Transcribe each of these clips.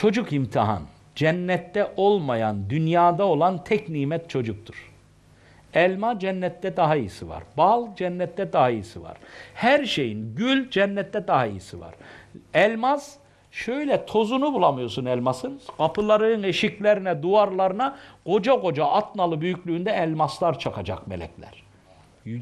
Çocuk imtihan. Cennette olmayan, dünyada olan tek nimet çocuktur. Elma cennette daha iyisi var. Bal cennette daha iyisi var. Her şeyin, gül cennette daha iyisi var. Elmas şöyle tozunu bulamıyorsun elmasın. Kapıların eşiklerine, duvarlarına koca koca atnalı büyüklüğünde elmaslar çakacak melekler.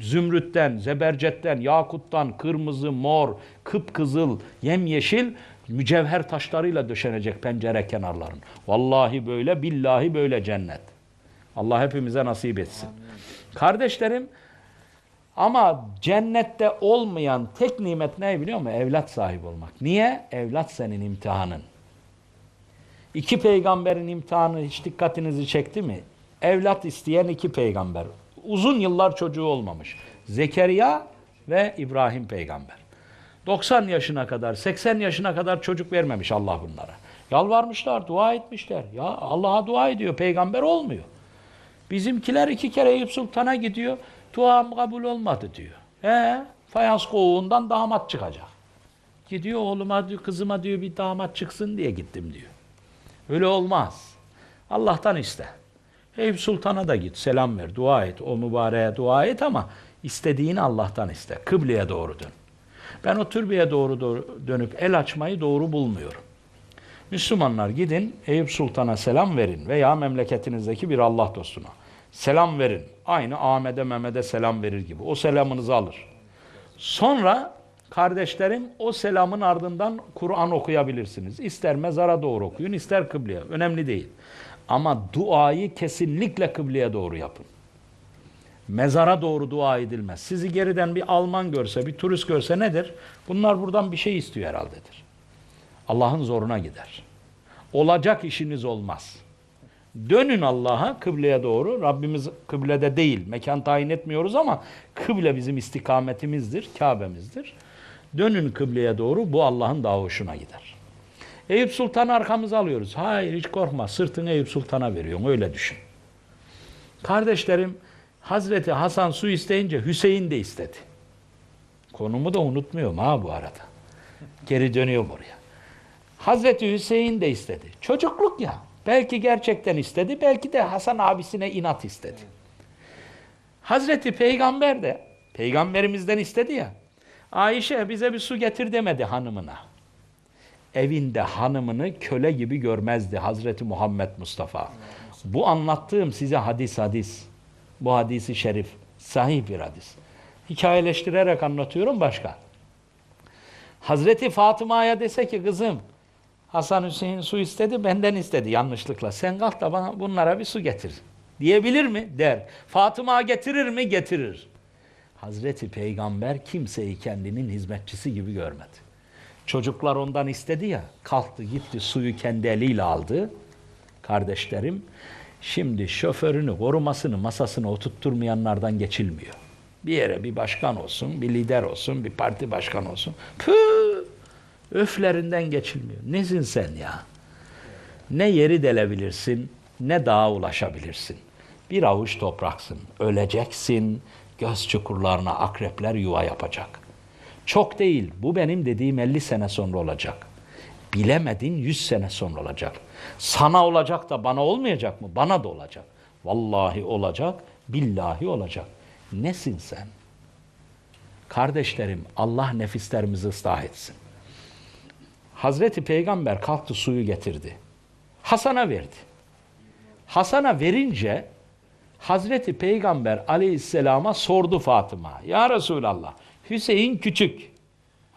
Zümrütten, zebercetten, yakuttan, kırmızı, mor, kıpkızıl, yemyeşil mücevher taşlarıyla döşenecek pencere kenarların. Vallahi böyle, billahi böyle cennet. Allah hepimize nasip etsin. Kardeşlerim, ama cennette olmayan tek nimet ne biliyor musun? Evlat sahibi olmak. Niye? Evlat senin imtihanın. İki peygamberin imtihanı hiç dikkatinizi çekti mi? Evlat isteyen iki peygamber. Uzun yıllar çocuğu olmamış. Zekeriya ve İbrahim peygamber. 90 yaşına kadar, 80 yaşına kadar çocuk vermemiş Allah bunlara. Yalvarmışlar, dua etmişler. Ya Allah'a dua ediyor, peygamber olmuyor. Bizimkiler iki kere Eyüp Sultan'a gidiyor. Duam kabul olmadı diyor. He, fayans kovuğundan damat çıkacak. Gidiyor oğluma diyor, kızıma diyor bir damat çıksın diye gittim diyor. Öyle olmaz. Allah'tan iste. Eyüp Sultan'a da git, selam ver, dua et. O mübareğe dua et ama istediğini Allah'tan iste. Kıbleye doğru dön. Ben o türbeye doğru, doğru dönüp el açmayı doğru bulmuyorum. Müslümanlar gidin Eyüp Sultan'a selam verin veya memleketinizdeki bir Allah dostuna. Selam verin. Aynı Ahmet'e Mehmet'e selam verir gibi. O selamınızı alır. Sonra kardeşlerim o selamın ardından Kur'an okuyabilirsiniz. İster mezara doğru okuyun, ister kıbleye. Önemli değil. Ama duayı kesinlikle kıbleye doğru yapın. Mezara doğru dua edilmez. Sizi geriden bir Alman görse, bir turist görse nedir? Bunlar buradan bir şey istiyor herhaldedir. Allah'ın zoruna gider. Olacak işiniz olmaz. Dönün Allah'a kıbleye doğru. Rabbimiz kıblede değil. Mekan tayin etmiyoruz ama kıble bizim istikametimizdir, Kabe'mizdir. Dönün kıbleye doğru. Bu Allah'ın daha hoşuna gider. Eyüp Sultan'ı arkamıza alıyoruz. Hayır hiç korkma. Sırtını Eyüp Sultan'a veriyorsun. Öyle düşün. Kardeşlerim Hazreti Hasan su isteyince Hüseyin de istedi. Konumu da unutmuyorum ha bu arada. Geri dönüyorum oraya. Hazreti Hüseyin de istedi. Çocukluk ya. Belki gerçekten istedi, belki de Hasan abisine inat istedi. Hazreti Peygamber de, peygamberimizden istedi ya. Ayşe bize bir su getir demedi hanımına. Evinde hanımını köle gibi görmezdi Hazreti Muhammed Mustafa. Bu anlattığım size hadis hadis. Bu hadisi şerif. Sahih bir hadis. Hikayeleştirerek anlatıyorum başka. Hazreti Fatıma'ya dese ki kızım Hasan Hüseyin su istedi benden istedi yanlışlıkla. Sen kalk da bana bunlara bir su getir. Diyebilir mi? Der. Fatıma getirir mi? Getirir. Hazreti Peygamber kimseyi kendinin hizmetçisi gibi görmedi. Çocuklar ondan istedi ya, kalktı gitti suyu kendi eliyle aldı. Kardeşlerim, şimdi şoförünü, korumasını, masasını oturtturmayanlardan geçilmiyor. Bir yere bir başkan olsun, bir lider olsun, bir parti başkanı olsun. Püh! Öflerinden geçilmiyor. Nesin sen ya? Ne yeri delebilirsin, ne dağa ulaşabilirsin. Bir avuç topraksın, öleceksin, göz çukurlarına akrepler yuva yapacak. Çok değil, bu benim dediğim 50 sene sonra olacak. Bilemedin 100 sene sonra olacak. Sana olacak da bana olmayacak mı? Bana da olacak. Vallahi olacak, billahi olacak. Nesin sen? Kardeşlerim, Allah nefislerimizi ıslah etsin. Hazreti Peygamber kalktı suyu getirdi. Hasan'a verdi. Hasan'a verince Hazreti Peygamber aleyhisselama sordu Fatıma. Ya Resulallah Hüseyin küçük.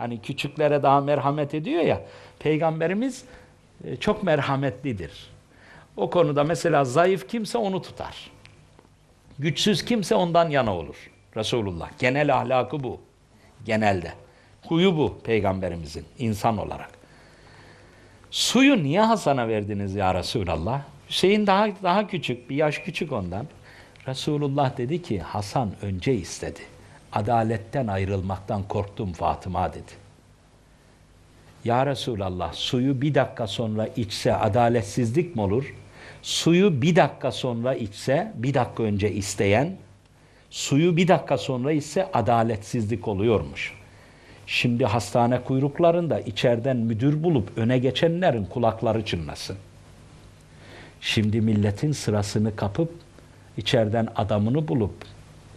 Hani küçüklere daha merhamet ediyor ya. Peygamberimiz e, çok merhametlidir. O konuda mesela zayıf kimse onu tutar. Güçsüz kimse ondan yana olur. Resulullah. Genel ahlakı bu. Genelde. Huyu bu peygamberimizin insan olarak. Suyu niye Hasan'a verdiniz ya Resulallah? Hüseyin daha daha küçük, bir yaş küçük ondan. Resulullah dedi ki Hasan önce istedi. Adaletten ayrılmaktan korktum Fatıma dedi. Ya Resulallah suyu bir dakika sonra içse adaletsizlik mi olur? Suyu bir dakika sonra içse, bir dakika önce isteyen, suyu bir dakika sonra içse adaletsizlik oluyormuş. Şimdi hastane kuyruklarında içeriden müdür bulup öne geçenlerin kulakları çınlasın. Şimdi milletin sırasını kapıp içeriden adamını bulup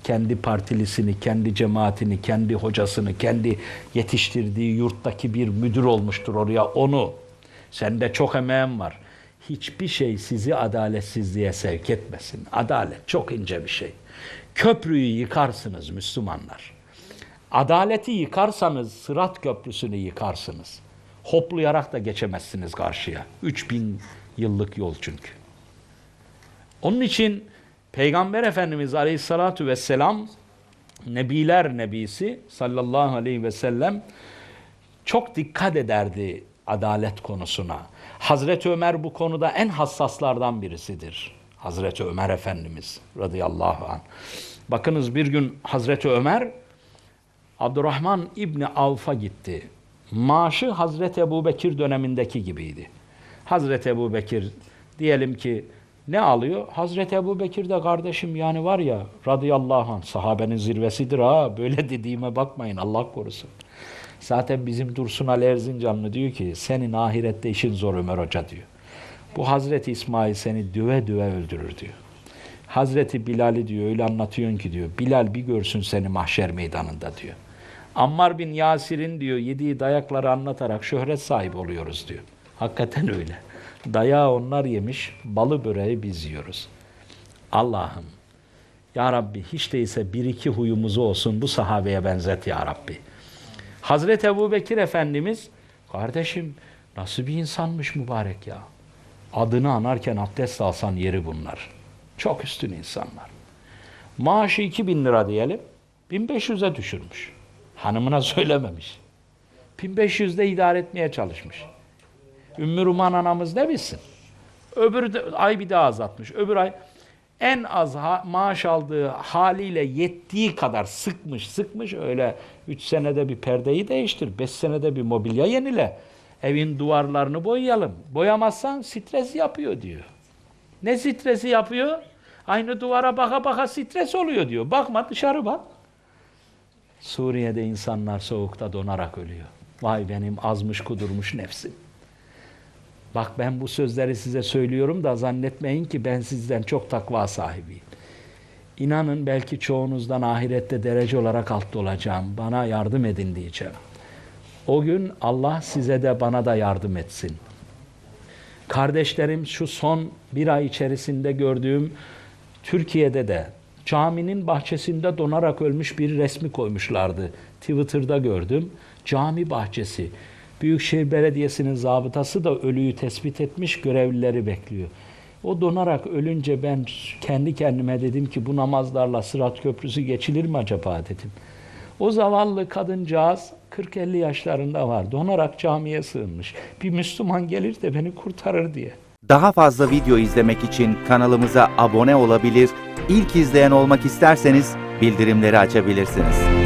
kendi partilisini, kendi cemaatini, kendi hocasını, kendi yetiştirdiği yurttaki bir müdür olmuştur oraya onu. Sende çok emeğin var. Hiçbir şey sizi adaletsizliğe sevk etmesin. Adalet çok ince bir şey. Köprüyü yıkarsınız Müslümanlar. Adaleti yıkarsanız sırat köprüsünü yıkarsınız. Hoplayarak da geçemezsiniz karşıya. 3000 yıllık yol çünkü. Onun için Peygamber Efendimiz Aleyhissalatu vesselam Nebiler Nebisi sallallahu aleyhi ve sellem çok dikkat ederdi adalet konusuna. Hazreti Ömer bu konuda en hassaslardan birisidir. Hazreti Ömer Efendimiz radıyallahu anh. Bakınız bir gün Hazreti Ömer Abdurrahman İbni Avf'a gitti. Maaşı Hazreti Ebu Bekir dönemindeki gibiydi. Hazreti Ebu Bekir diyelim ki ne alıyor? Hazreti Ebu Bekir de kardeşim yani var ya radıyallahu anh sahabenin zirvesidir ha böyle dediğime bakmayın Allah korusun. Zaten bizim Dursun Ali Erzincanlı diyor ki senin ahirette işin zor Ömer Hoca diyor. Bu Hazreti İsmail seni düve düve öldürür diyor. Hazreti Bilal'i diyor öyle anlatıyorsun ki diyor. Bilal bir görsün seni mahşer meydanında diyor. Ammar bin Yasir'in diyor yediği dayakları anlatarak şöhret sahibi oluyoruz diyor. Hakikaten öyle. Dayağı onlar yemiş, balı böreği biz yiyoruz. Allah'ım ya Rabbi hiç değilse bir iki huyumuzu olsun bu sahabeye benzet ya Rabbi. Hazreti Ebu Bekir Efendimiz kardeşim nasıl bir insanmış mübarek ya. Adını anarken abdest alsan yeri bunlar. Çok üstün insanlar. Maaşı 2000 lira diyelim. 1500'e düşürmüş. Hanımına söylememiş. 1500'de idare etmeye çalışmış. Ümmü Ruman anamız ne bilsin? Öbür de- ay bir daha azaltmış. Öbür ay en az ha- maaş aldığı haliyle yettiği kadar sıkmış sıkmış öyle 3 senede bir perdeyi değiştir, 5 senede bir mobilya yenile. Evin duvarlarını boyayalım. Boyamazsan stres yapıyor diyor. Ne stresi yapıyor? Aynı duvara baka baka stres oluyor diyor. Bakma dışarı bak. Suriye'de insanlar soğukta donarak ölüyor. Vay benim azmış kudurmuş nefsim. Bak ben bu sözleri size söylüyorum da zannetmeyin ki ben sizden çok takva sahibiyim. İnanın belki çoğunuzdan ahirette derece olarak altta olacağım. Bana yardım edin diyeceğim. O gün Allah size de bana da yardım etsin. Kardeşlerim şu son bir ay içerisinde gördüğüm Türkiye'de de caminin bahçesinde donarak ölmüş bir resmi koymuşlardı. Twitter'da gördüm. Cami bahçesi. Büyükşehir Belediyesi'nin zabıtası da ölüyü tespit etmiş, görevlileri bekliyor. O donarak ölünce ben kendi kendime dedim ki bu namazlarla Sırat Köprüsü geçilir mi acaba dedim. O zavallı kadıncağız 40-50 yaşlarında var. Donarak camiye sığınmış. Bir Müslüman gelir de beni kurtarır diye. Daha fazla video izlemek için kanalımıza abone olabilir, ilk izleyen olmak isterseniz bildirimleri açabilirsiniz.